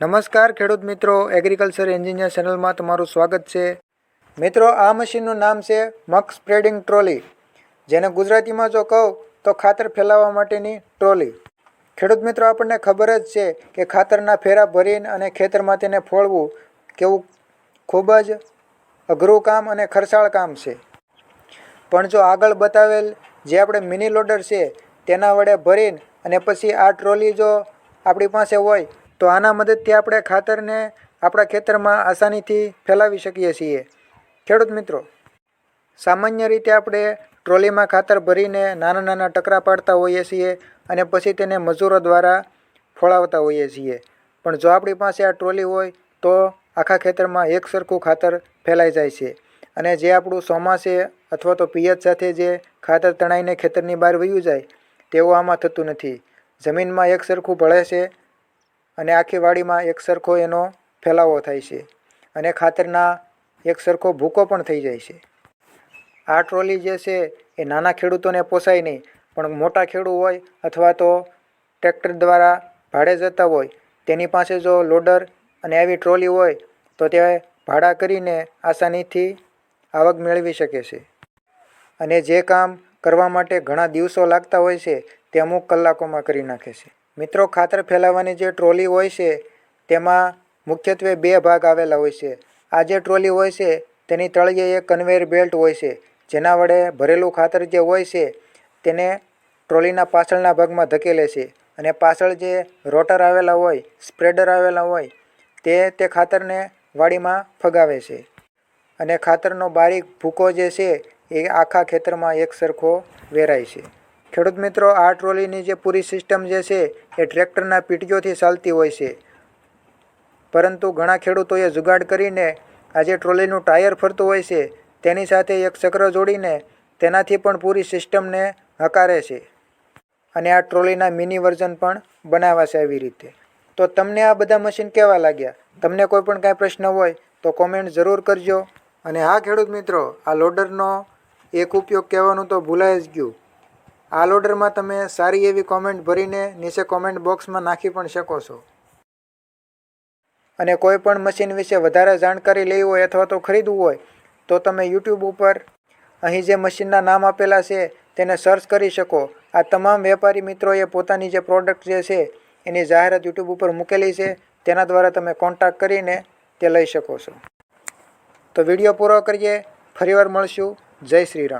નમસ્કાર ખેડૂત મિત્રો એગ્રીકલ્ચર એન્જિનિયર ચેનલમાં તમારું સ્વાગત છે. મિત્રો, આ મશીનનું નામ છે મક સ્પ્રેડિંગ ટ્રોલી જેને ગુજરાતીમાં જો કહું, તો ખાતર ફેલાવવા માટેની ટ્રોલી ખેડૂત મિત્રો, આપણને ખબર જ છે કે ખાતરના ફેરા ભરીને અને ખેતરમાં તેને ફોળવું કેવું ખૂબ જ અઘરું કામ અને ખર્ચાળ કામ છે. પણ જો આગળ બતાવેલ જે આપણે મિની લોડર છે, તેના વડે ભરીને અને પછી આ ટ્રોલી જો આપણી પાસે હોય તો આના મદદથી આપણે ખાતરને આપણા ખેતરમાં આસાનીથી ફેલાવી શકીએ છીએ. ખેડૂત મિત્રો, સામાન્ય રીતે આપણે ટ્રોલીમાં ખાતર ભરીને નાના નાના ટકરા પાડતા હોઈએ છીએ અને પછી તેને મજૂરો દ્વારા ફોળાવતા હોઈએ છીએ. પણ જો આપણી પાસે આ ટ્રોલી હોય તો આખા ખેતરમાં એક સરખું ખાતર ફેલાઈ જાય છે. અને જે આપણું ચોમાસે અથવા તો પિયત સાથે જે ખાતર તણાઈને ખેતરની બહાર વયું જાય તેવું આમાં થતું નથી. જમીનમાં એક સરખું ભળે છે અને આખી વાડીમાં એક સરખો એનો ફેલાવો થાય છે અને ખાતરના એક સરખો ભૂકો પણ થઈ જાય છે. આ ટ્રોલી જે છે એ નાના ખેડૂતોને પોસાય નહીં, પણ મોટા ખેડૂત હોય અથવા તો ટ્રેક્ટર દ્વારા ભાડે જતા હોય, તેની પાસે જો લોડર અને આવી ટ્રોલી હોય, તો તે ભાડા કરીને આસાનીથી આવક મેળવી શકે છે. અને જે કામ કરવા માટે ઘણા દિવસો લાગતા હોય છે, તે અમુક કલાકોમાં કરી નાખે છે. મિત્રો ખાતર ફેલાવવાની જે ટ્રોલી હોય છે, તેમાં મુખ્યત્વે બે ભાગ આવેલા હોય છે. આ જે ટ્રોલી હોય છે, તેની તળિયે એક કન્વેયર બેલ્ટ હોય છે, જેના વડે ભરેલું ખાતર જે હોય છે, તેને ટ્રોલીના પાછળના ભાગમાં ધકેલે છે. અને પાછળ જે રોટર આવેલા હોય, સ્પ્રેડર આવેલા હોય, તે તે ખાતરને વાડીમાં ફગાવે છે. અને ખાતરનો બારીક ભૂકો જે છે, એ આખા ખેતરમાં એક સરખો વેરાય છે. ખેડૂત મિત્રો, આ ટ્રોલીની જે પૂરી સિસ્ટમ જે છે, એ ટ્રેક્ટરના પીટીઓથી ચાલતી હોય છે. પરંતુ ઘણા ખેડૂતોએ જુગાડ કરીને આ જે ટ્રોલીનું ટાયર ફરતું હોય છે, તેની સાથે એક ચક્ર જોડીને તેનાથી પણ પૂરી સિસ્ટમને હકારે છે. અને આ ટ્રોલીના મિની વર્ઝન પણ બનાવાશે આવી રીતે. તો તમને આ બધા મશીન કેવા લાગ્યા? તમને કોઈ પણ કાંઈ પ્રશ્ન હોય, તો કોમેન્ટ જરૂર કરજો. અને હા, ખેડૂત મિત્રો, આ લોડરનો એક ઉપયોગ કહેવાનું તો ભૂલાઈ જ ગયું. આ લોડરમાં તમે સારી એવી કોમેન્ટ ભરીને નીચે કોમેન્ટ બોક્સમાં નાખી પણ શકો છો. અને કોઈ પણ મશીન વિશે વધારે જાણકારી લેવી હોય અથવા તો ખરીદવું હોય, તો તમે યુટ્યુબ ઉપર અહીં જે મશીનના નામ આપેલા છે, તેને સર્ચ કરી શકો. આ તમામ વેપારી મિત્રોએ પોતાની જે પ્રોડક્ટ જે છે, એની જાહેરાત યુટ્યુબ ઉપર મૂકેલી છે, તેના દ્વારા તમે કોન્ટેક્ટ કરીને તે લઈ શકો છો. તો વીડિયો પૂરો કરીએ. ફરીવાર મળશું. જય શ્રી રામ.